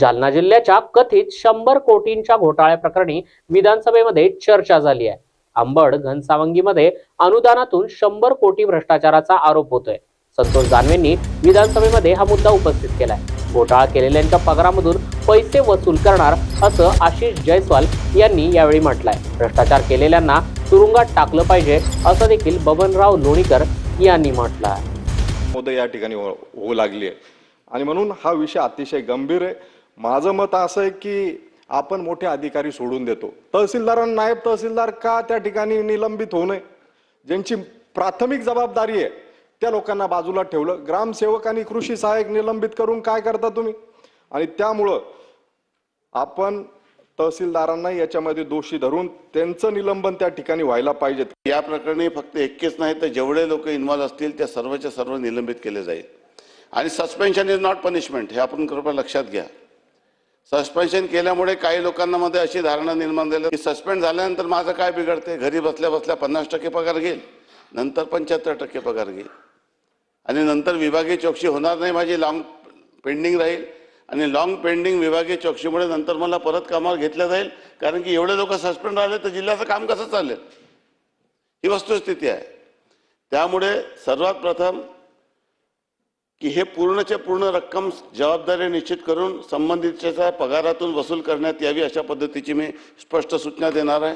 जालना जिल्ह्याच्या कथित शंभर कोटींच्या घोटाळ्याप्रकरणी विधानसभेमध्ये चर्चा झाली आहे. अंबड घनसावंगीमध्ये अनुदानातून शंभर कोटी भ्रष्टाचाराचा आरोप होतोय. संतोष दानवेंनी विधानसभेमध्ये हा मुद्दा उपस्थित केलाय. घोटाळा केलेल्यांच्या पगारामधून पैसे वसूल करणार असं आशिष जयस्वाल यांनी यावेळी म्हटलंय. भ्रष्टाचार केलेल्यांना तुरुंगात टाकलं पाहिजे असं देखील बबनराव लोणीकर यांनी म्हटलं आहे या ठिकाणी हो होऊ लागली आहे आणि म्हणून हा विषय अतिशय गंभीर आहे. माझं मत असं आहे की आपण मोठे अधिकारी सोडून देतो. तहसीलदारांना नायब तहसीलदार का त्या ठिकाणी निलंबित होऊ नये? ज्यांची प्राथमिक जबाबदारी आहे त्या लोकांना बाजूला ठेवलं. ग्रामसेवक आणि कृषी सहाय्यक निलंबित करून काय करता तुम्ही? आणि त्यामुळं आपण तहसीलदारांना याच्यामध्ये दोषी धरून त्यांचं निलंबन त्या ठिकाणी व्हायला पाहिजे. या प्रकरणी फक्त एक्केच नाही तर जेवढे लोक इन्व्हॉल्व्ह असतील त्या सर्वच्या सर्व निलंबित केले जाईल. आणि सस्पेन्शन इज नॉट पनिशमेंट हे आपण कृपया लक्षात घ्या. सस्पेन्शन केल्यामुळे काही लोकांना मध्ये अशी धारणा निर्माण झाली की सस्पेंड झाल्यानंतर माझं काय बिघडते घरी बसल्या बसल्या पन्नास टक्के पगार घेईल नंतर पंच्याहत्तर टक्के पगार घेईल. आणि नंतर विभागीय चौकशी होणार नाही माझी लॉंग पेंडिंग राहील. आणि लॉंग पेंडिंग विभागीय चौकशीमुळे नंतर मला परत कामावर घेतलं जाईल कारण की एवढे लोक सस्पेंड राहिले तर जिल्ह्याचं काम कसं चालेल? ही वस्तुस्थिती आहे. त्यामुळे सर्वात प्रथम की हे पूर्णच्या पूर्ण रक्कम जबाबदारी निश्चित करून संबंधितच्या पगारातून वसूल करण्यात यावी अशा पद्धतीची मी स्पष्ट सूचना देणार आहे.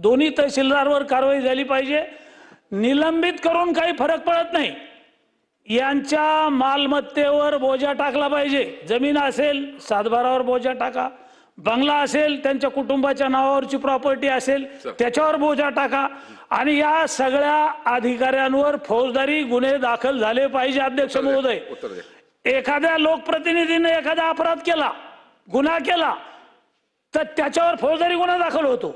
दोन्ही तहसीलदारवर कारवाई झाली पाहिजे. निलंबित करून काही फरक पडत नाही. यांच्या मालमत्तेवर बोजा टाकला पाहिजे. जमीन असेल सातबारावर बोजा टाका. बंगला असेल त्यांच्या कुटुंबाच्या नावावरची प्रॉपर्टी असेल त्याच्यावर बोजा टाका. आणि या सगळ्या अधिकाऱ्यांवर फौजदारी गुन्हे दाखल झाले पाहिजे अध्यक्ष महोदय. एखाद्या लोकप्रतिनिधीने एखादा अपराध केला गुन्हा केला तर त्याच्यावर फौजदारी गुन्हा दाखल होतो.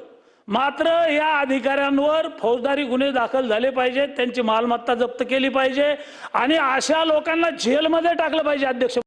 मात्र या अधिकाऱ्यांवर फौजदारी गुन्हे दाखल झाले पाहिजेत त्यांची मालमत्ता जप्त केली पाहिजे आणि अशा लोकांना जेलमध्ये टाकलं पाहिजे अध्यक्ष